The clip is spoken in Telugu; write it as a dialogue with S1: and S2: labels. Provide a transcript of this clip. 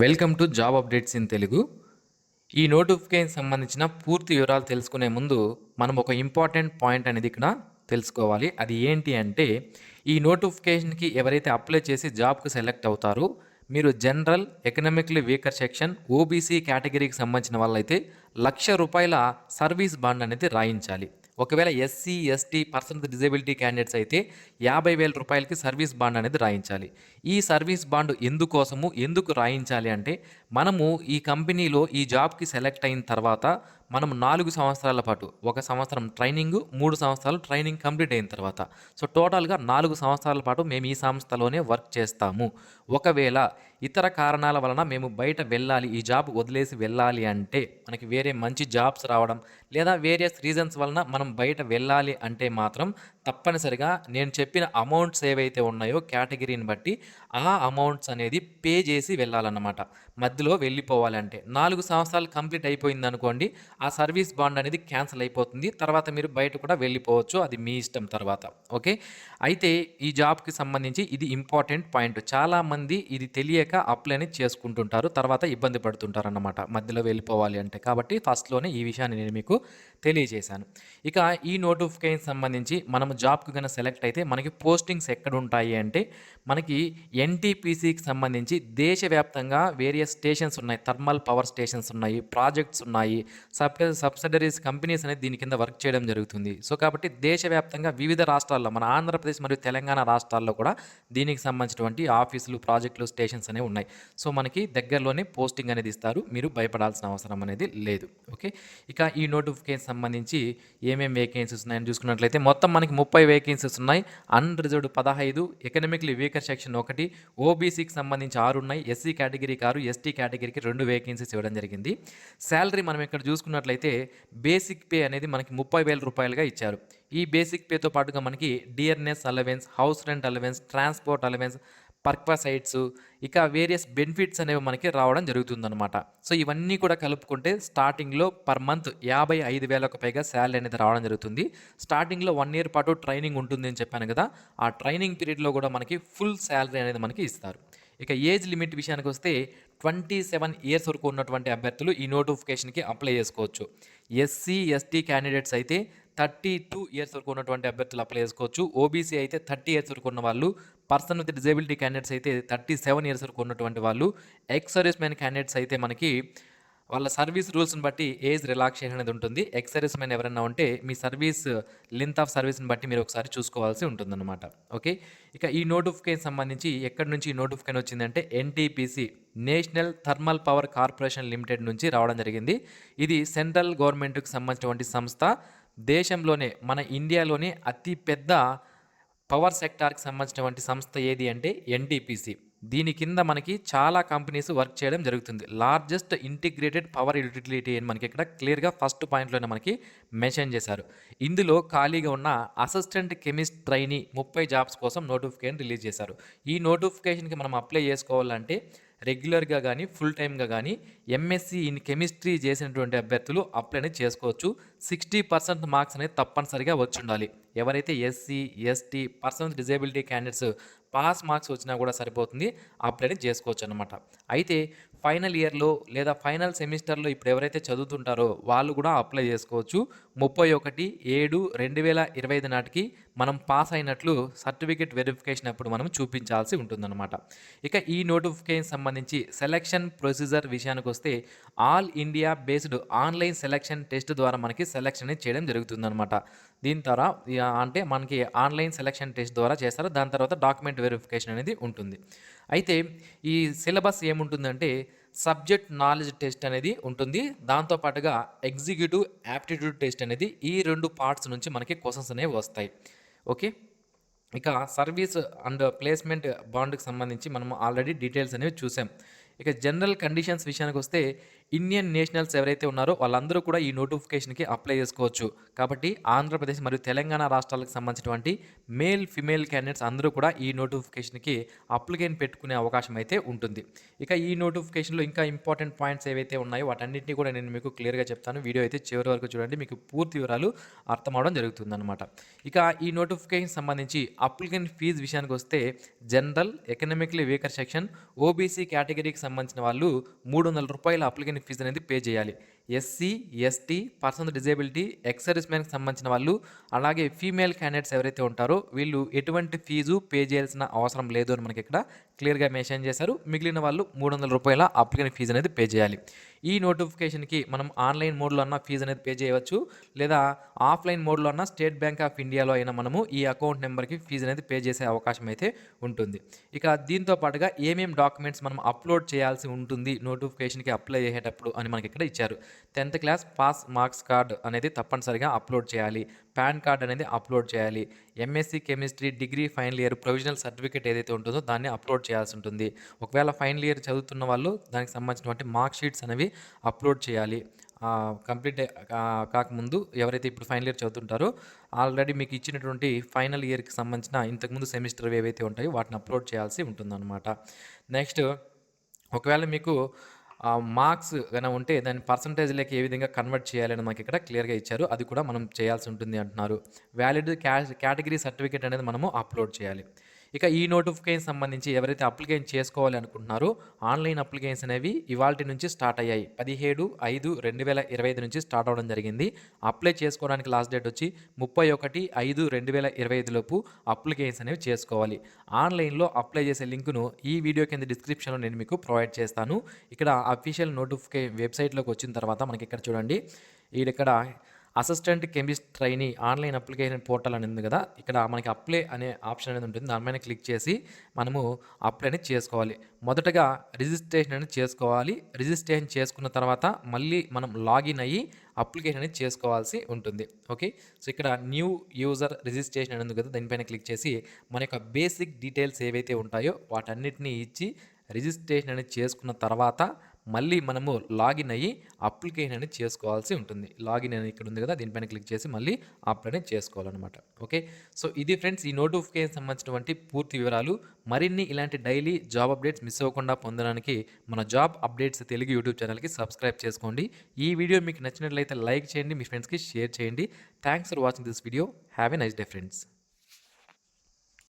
S1: Welcome to job updates in Telugu. ఈ నోటిఫికేషన్ సంబంధించిన పూర్తి వివరాలు తెలుసుకునే ముందు మనం ఒక ఇంపార్టెంట్ పాయింట్ అనేది ఇక్కడ తెలుసుకోవాలి. అది ఏంటి అంటే ఈ నోటిఫికేషన్కి ఎవరైతే అప్లై చేసి జాబ్కి సెలెక్ట్ అవుతారో మీరు general economically weaker section OBC కేటగిరీకి సంబంధించిన వాళ్ళైతే లక్ష రూపాయల సర్వీస్ బాండ్ అనేది రాయించాలి. ఒకవేళ SC ST person with disability candidates అయితే యాభై వేల రూపాయలకి సర్వీస్ బాండ్ అనేది రాయించాలి. ఈ సర్వీస్ బాండ్ ఎందుకోసము ఎందుకు రాయించాలి అంటే మనము ఈ కంపెనీలో ఈ జాబ్కి సెలెక్ట్ అయిన తర్వాత మనం నాలుగు సంవత్సరాల పాటు ఒక సంవత్సరం ట్రైనింగ్ మూడు సంవత్సరాలు ట్రైనింగ్ కంప్లీట్ అయిన తర్వాత సో టోటల్గా నాలుగు సంవత్సరాల పాటు మేము ఈ సంస్థలోనే వర్క్ చేస్తాము. ఒకవేళ ఇతర కారణాల వలన మేము బయట వెళ్ళాలి ఈ జాబ్ వదిలేసి వెళ్ళాలి అంటే మనకి వేరే మంచి జాబ్స్ రావడం లేదా వేరియస్ రీజన్స్ వలన మనం బయట వెళ్ళాలి అంటే మాత్రం తప్పనిసరిగా నేను చెప్పిన అమౌంట్స్ ఏవైతే ఉన్నాయో కేటగిరీని బట్టి ఆ అమౌంట్స్ అనేది పే చేసి వెళ్ళాలన్నమాట. మధ్యలో వెళ్ళిపోవాలంటే నాలుగు సంవత్సరాలు కంప్లీట్ అయిపోయింది అనుకోండి ఆ సర్వీస్ బాండ్ అనేది క్యాన్సిల్ అయిపోతుంది. తర్వాత మీరు బయట కూడా వెళ్ళిపోవచ్చు అది మీ ఇష్టం తర్వాత. ఓకే? అయితే ఈ జాబ్కి సంబంధించి ఇది ఇంపార్టెంట్ పాయింట్. చాలామంది ఇది తెలియక అప్లై అనేది చేసుకుంటుంటారు తర్వాత ఇబ్బంది పడుతుంటారు అన్నమాట మధ్యలో వెళ్ళిపోవాలి అంటే. కాబట్టి ఫస్ట్లోనే ఈ విషయాన్ని నేను మీకు తెలియజేశాను. ఇక ఈ నోటిఫికేషన్ సంబంధించి మనం జాబ్కి కనుక సెలెక్ట్ అయితే మనకి పోస్టింగ్స్ ఎక్కడ ఉంటాయి అంటే మనకి ఎన్టీపీసీకి సంబంధించి దేశవ్యాప్తంగా వేరియస్ స్టేషన్స్ ఉన్నాయి. థర్మల్ పవర్ స్టేషన్స్ ఉన్నాయి. ప్రాజెక్ట్స్ ఉన్నాయి. సబ్ సబ్సిడరీస్ కంపెనీస్ అనేది దీని కింద వర్క్ చేయడం జరుగుతుంది. సో కాబట్టి దేశవ్యాప్తంగా వివిధ రాష్ట్రాల్లో మన ఆంధ్రప్రదేశ్ మరియు తెలంగాణ రాష్ట్రాల్లో కూడా దీనికి సంబంధించినటువంటి ఆఫీసులు ప్రాజెక్టులు స్టేషన్స్ అనేవి ఉన్నాయి. సో మనకి దగ్గరలోనే పోస్టింగ్ అనేది ఇస్తారు. మీరు భయపడాల్సిన అవసరం అనేది లేదు. ఓకే? ఇక ఈ నోటిఫికేషన్ సంబంధించి ఏమేమి వేకెన్సీస్ ఉన్నాయని చూసుకున్నట్లయితే మొత్తం మనకి ముప్పై వేకెన్సీస్ ఉన్నాయి. అన్రిజర్వ్డ్ పదహైదు ఎకనామిక్లీ వీకర్ సెక్షన్ ఒకటి ఓబీసీకి సంబంధించి ఆరు ఉన్నాయి ఎస్సీ కేటగిరీకి ఆరు ఎస్టీ కేటగిరీకి రెండు వేకెన్సీస్ ఇవ్వడం జరిగింది. శాలరీ మనం ఇక్కడ చూసుకున్నట్లయితే బేసిక్ పే అనేది మనకి ముప్పై వేల రూపాయలుగా ఇచ్చారు. ఈ బేసిక్ పేతో పాటుగా మనకి dearness allowance house rent allowance transport allowance perquisites ఇక వేరియస్ బెనిఫిట్స్ అనేవి మనకి రావడం జరుగుతుందనమాట సో ఇవన్నీ కూడా కలుపుకుంటే స్టార్టింగ్లో పర్ మంత్ యాభై ఐదు వేలకు పైగా శాలరీ అనేది రావడం జరుగుతుంది. స్టార్టింగ్లో వన్ ఇయర్ పాటు ట్రైనింగ్ ఉంటుంది అని చెప్పాను కదా ఆ ట్రైనింగ్ పీరియడ్లో కూడా మనకి ఫుల్ శాలరీ అనేది మనకి ఇస్తారు. ఇక ఏజ్ లిమిట్ విషయానికి వస్తే ట్వంటీ సెవెన్ ఇయర్స్ వరకు ఉన్నటువంటి అభ్యర్థులు ఈ నోటిఫికేషన్కి అప్లై చేసుకోవచ్చు. ఎస్సీ ఎస్టీ క్యాండిడేట్స్ అయితే థర్టీ టూ ఇయర్స్ వరకు ఉన్నటువంటి అభ్యర్థులు అప్లై చేసుకోవచ్చు. ఓబీసీ అయితే థర్టీ ఇయర్స్ వరకు ఉన్న వాళ్ళు పర్సన్ విత్ డిజేబిలిటీ క్యాండిడేట్స్ అయితే థర్టీ సెవెన్ ఇయర్స్ వరకు ఉన్నటువంటి వాళ్ళు ఎక్స్ సర్వీస్ మ్యాన్ క్యాండిడేట్స్ అయితే మనకి వాళ్ళ సర్వీస్ రూల్స్ని బట్టి ఏజ్ రిలాక్సేషన్ అనేది ఉంటుంది. ఎక్స్ సర్వీస్ మ్యాన్ ఎవరైనా ఉంటే మీ సర్వీస్ లెంత్ ఆఫ్ సర్వీస్ని బట్టి మీరు ఒకసారి చూసుకోవాల్సి ఉంటుందన్నమాట. ఓకే ఇక ఈ నోటిఫికేషన్ సంబంధించి ఎక్కడి నుంచి ఈ నోటిఫికేషన్ వచ్చిందంటే NTPC national thermal power corporation limited నుంచి రావడం జరిగింది. ఇది సెంట్రల్ గవర్నమెంట్కి సంబంధించినటువంటి సంస్థ. దేశంలోనే మన ఇండియాలోనే అతి పెద్ద పవర్ సెక్టార్కి సంబంధించినటువంటి సంస్థ ఏది అంటే ఎన్టీపీసీ. దీని కింద మనకి చాలా కంపెనీస్ వర్క్ చేయడం జరుగుతుంది. లార్జెస్ట్ ఇంటిగ్రేటెడ్ పవర్ యూటిలిటీ అని మనకి ఇక్కడ క్లియర్గా ఫస్ట్ పాయింట్లోనే మనకి మెన్షన్ చేశారు. ఇందులో ఖాళీగా ఉన్న అసిస్టెంట్ కెమిస్ట్ ట్రైనీ ముప్పై జాబ్స్ కోసం నోటిఫికేషన్ రిలీజ్ చేశారు. ఈ నోటిఫికేషన్కి మనం అప్లై చేసుకోవాలంటే రెగ్యులర్గా కానీ ఫుల్ టైమ్గా కానీ ఎంఎస్సి ఇన్ కెమిస్ట్రీ చేసినటువంటి అభ్యర్థులు అప్లైని చేసుకోవచ్చు. సిక్స్టీ పర్సెంట్ మార్క్స్ అనేది తప్పనిసరిగా వచ్చి ఉండాలి ఎవరైతే SC ST person disability candidates pass marks వచ్చినా కూడా సరిపోతుంది అప్లైని చేసుకోవచ్చు అనమాట అయితే ఫైనల్ ఇయర్లో లేదా ఫైనల్ సెమిస్టర్లో ఇప్పుడు ఎవరైతే చదువుతుంటారో వాళ్ళు కూడా అప్లై చేసుకోవచ్చు. ముప్పై ఒకటి ఏడు రెండు వేల ఇరవై ఐదు నాటికి మనం పాస్ అయినట్లు సర్టిఫికేట్ వెరిఫికేషన్ అప్పుడు మనం చూపించాల్సి ఉంటుందన్నమాట. ఇక ఈ నోటిఫికేషన్ సంబంధించి సెలక్షన్ ప్రొసీజర్ విషయానికి వస్తే all India based online selection test ద్వారా మనకి సెలక్షన్ అనేది చేయడం జరుగుతుందన్నమాట. దీని ద్వారా అంటే మనకి ఆన్లైన్ సెలక్షన్ టెస్ట్ ద్వారా చేస్తారు. దాని తర్వాత డాక్యుమెంట్ వెరిఫికేషన్ అనేది ఉంటుంది. అయితే ఈ సిలబస్ ఏముంటుందంటే సబ్జెక్ట్ నాలెడ్జ్ టెస్ట్ అనేది ఉంటుంది. దాంతోపాటుగా ఎగ్జిక్యూటివ్ యాప్టిట్యూడ్ టెస్ట్ అనేది ఈ రెండు పార్ట్స్ నుంచి మనకి క్వశ్చన్స్ అనేవి వస్తాయి. ఓకే? ఇక సర్వీస్ అండ్ ప్లేస్మెంట్ బాండ్కి సంబంధించి మనం ఆల్రెడీ డీటెయిల్స్ అనేవి చూసాం. ఇక జనరల్ కండిషన్స్ విషయానికి వస్తే ఇండియన్ నేషనల్స్ ఎవరైతే ఉన్నారో వాళ్ళందరూ కూడా ఈ నోటిఫికేషన్కి అప్లై చేసుకోవచ్చు. కాబట్టి ఆంధ్రప్రదేశ్ మరియు తెలంగాణ రాష్ట్రాలకు సంబంధించినటువంటి మేల్ ఫిమేల్ క్యాండిడేట్స్ అందరూ కూడా ఈ నోటిఫికేషన్కి అప్లికేషన్ పెట్టుకునే అవకాశం అయితే ఉంటుంది. ఇక ఈ నోటిఫికేషన్లో ఇంకా ఇంపార్టెంట్ పాయింట్స్ ఏవైతే ఉన్నాయో వాటన్నింటినీ కూడా నేను మీకు క్లియర్గా చెప్తాను. వీడియో అయితే చివరి వరకు చూడండి. మీకు పూర్తి వివరాలు అర్థం జరుగుతుందన్నమాట. ఇక ఈ నోటిఫికేషన్ సంబంధించి అప్లికెంట్ ఫీజు విషయానికి వస్తే general economically weaker section OBC కేటగిరీకి సంబంధించిన వాళ్ళు మూడు వందల రూపాయల అప్లికెంట్ ఫీజు అనేది పే చేయాలి. SC ST person disability ex service మ్యాన్కి సంబంధించిన వాళ్ళు అలాగే ఫీమేల్ క్యాండిడేట్స్ ఎవరైతే ఉంటారో వీళ్ళు ఎటువంటి ఫీజు పే చేయాల్సిన అవసరం లేదు అని మనకి ఇక్కడ క్లియర్గా మెన్షన్ చేశారు. మిగిలిన వాళ్ళు మూడు వందల రూపాయల అప్లికెంట్ ఫీజు అనేది పే చేయాలి. ఈ నోటిఫికేషన్కి మనం ఆన్లైన్ మోడ్లో అన్న ఫీజు అనేది పే చేయవచ్చు. లేదా ఆఫ్లైన్ మోడ్లో అన్న స్టేట్ బ్యాంక్ ఆఫ్ ఇండియాలో అయినా మనము ఈ అకౌంట్ నెంబర్కి ఫీజు అనేది పే చేసే అవకాశం అయితే ఉంటుంది. ఇక దీంతో పాటుగా ఏమేం డాక్యుమెంట్స్ మనం అప్లోడ్ చేయాల్సి ఉంటుంది నోటిఫికేషన్కి అప్లై చేసేటప్పుడు అని మనకి ఇక్కడ ఇచ్చారు. Tenth class pass marks card అనేది తప్పనిసరిగా అప్లోడ్ చేయాలి. పాన్ కార్డ్ అనేది అప్లోడ్ చేయాలి. MSc chemistry degree final year provisional certificate ఏదైతే ఉంటుందో దాన్ని అప్లోడ్ చేయాల్సి ఉంటుంది. ఒకవేళ ఫైనల్ ఇయర్ చదువుతున్న వాళ్ళు దానికి సంబంధించినటువంటి మార్క్ షీట్స్ అనేవి అప్లోడ్ చేయాలి. కంప్లీట్ కాకముందు ఎవరైతే ఇప్పుడు ఫైనల్ ఇయర్ చదువుతుంటారో ఆల్రెడీ మీకు ఇచ్చినటువంటి ఫైనల్ ఇయర్కి సంబంధించిన ఇంతకుముందు సెమిస్టర్ ఏవైతే ఉంటాయో వాటిని అప్లోడ్ చేయాల్సి ఉంటుందన్నమాట. నెక్స్ట్ ఒకవేళ మీకు మార్క్స్ కనుక ఉంటే దాని పర్సంటేజ్లోకి ఏ విధంగా కన్వర్ట్ చేయాలని మనకి ఇక్కడ క్లియర్గా ఇచ్చారు. అది కూడా మనం చేయాల్సి ఉంటుంది అంటున్నారు. వ్యాలిడ్ క్యా కేటగిరీ సర్టిఫికేట్ అనేది మనము అప్లోడ్ చేయాలి. ఇక ఈ నోటిఫికేషన్ సంబంధించి ఎవరైతే అప్లికేషన్ చేసుకోవాలి అనుకుంటున్నారో ఆన్లైన్ అప్లికేషన్ అనేవి ఇవాళ నుంచి స్టార్ట్ అయ్యాయి. పదిహేడు ఐదు రెండు వేల ఇరవై ఐదు నుంచి స్టార్ట్ అవ్వడం జరిగింది. అప్లై చేసుకోవడానికి లాస్ట్ డేట్ వచ్చి ముప్పై ఒకటి ఐదు రెండు వేల ఇరవై ఐదులోపు అప్లికేషన్ అనేవి చేసుకోవాలి. ఆన్లైన్లో అప్లై చేసే లింకును ఈ వీడియో కింద డిస్క్రిప్షన్లో నేను మీకు ప్రొవైడ్ చేస్తాను. ఇక్కడ అఫీషియల్ నోటిఫికేషన్ వెబ్సైట్లోకి వచ్చిన తర్వాత మనకి ఇక్కడ చూడండి. ఇక్కడ assistant chemist trainee online application portal అనేది ఉంది కదా ఇక్కడ మనకి అప్లై అనే ఆప్షన్ అనేది ఉంటుంది. దానిపైన క్లిక్ చేసి మనము అప్లై అనేది చేసుకోవాలి. మొదటగా రిజిస్ట్రేషన్ అనేది చేసుకోవాలి. రిజిస్ట్రేషన్ చేసుకున్న తర్వాత మళ్ళీ మనం లాగిన్ అయ్యి అప్లికేషన్ అనేది చేసుకోవాల్సి ఉంటుంది. ఓకే? సో ఇక్కడ న్యూ యూజర్ రిజిస్ట్రేషన్ అనేది కదా దానిపైన క్లిక్ చేసి మన యొక్క బేసిక్ డీటెయిల్స్ ఏవైతే ఉంటాయో వాటన్నిటిని ఇచ్చి రిజిస్ట్రేషన్ అనేది చేసుకున్న తర్వాత మళ్ళీ మనము లాగిన్ అయ్యి అప్లికేషన్ అనేది చేసుకోవాల్సి ఉంటుంది. లాగిన్ అనేది ఇక్కడ ఉంది కదా దీనిపైన క్లిక్ చేసి మళ్ళీ అప్లై అనేది చేసుకోవాలన్నమాట. ఓకే? సో ఇది ఫ్రెండ్స్ ఈ నోటిఫికేషన్ సంబంధించినటువంటి పూర్తి వివరాలు. మరిన్ని ఇలాంటి డైలీ జాబ్ అప్డేట్స్ మిస్ అవ్వకుండా పొందడానికి మన జాబ్ అప్డేట్స్ తెలుగు యూట్యూబ్ ఛానల్కి సబ్స్క్రైబ్ చేసుకోండి. ఈ వీడియో మీకు నచ్చినట్లయితే లైక్ చేయండి మీ ఫ్రెండ్స్కి షేర్ చేయండి. Thanks for watching this video have a nice day friends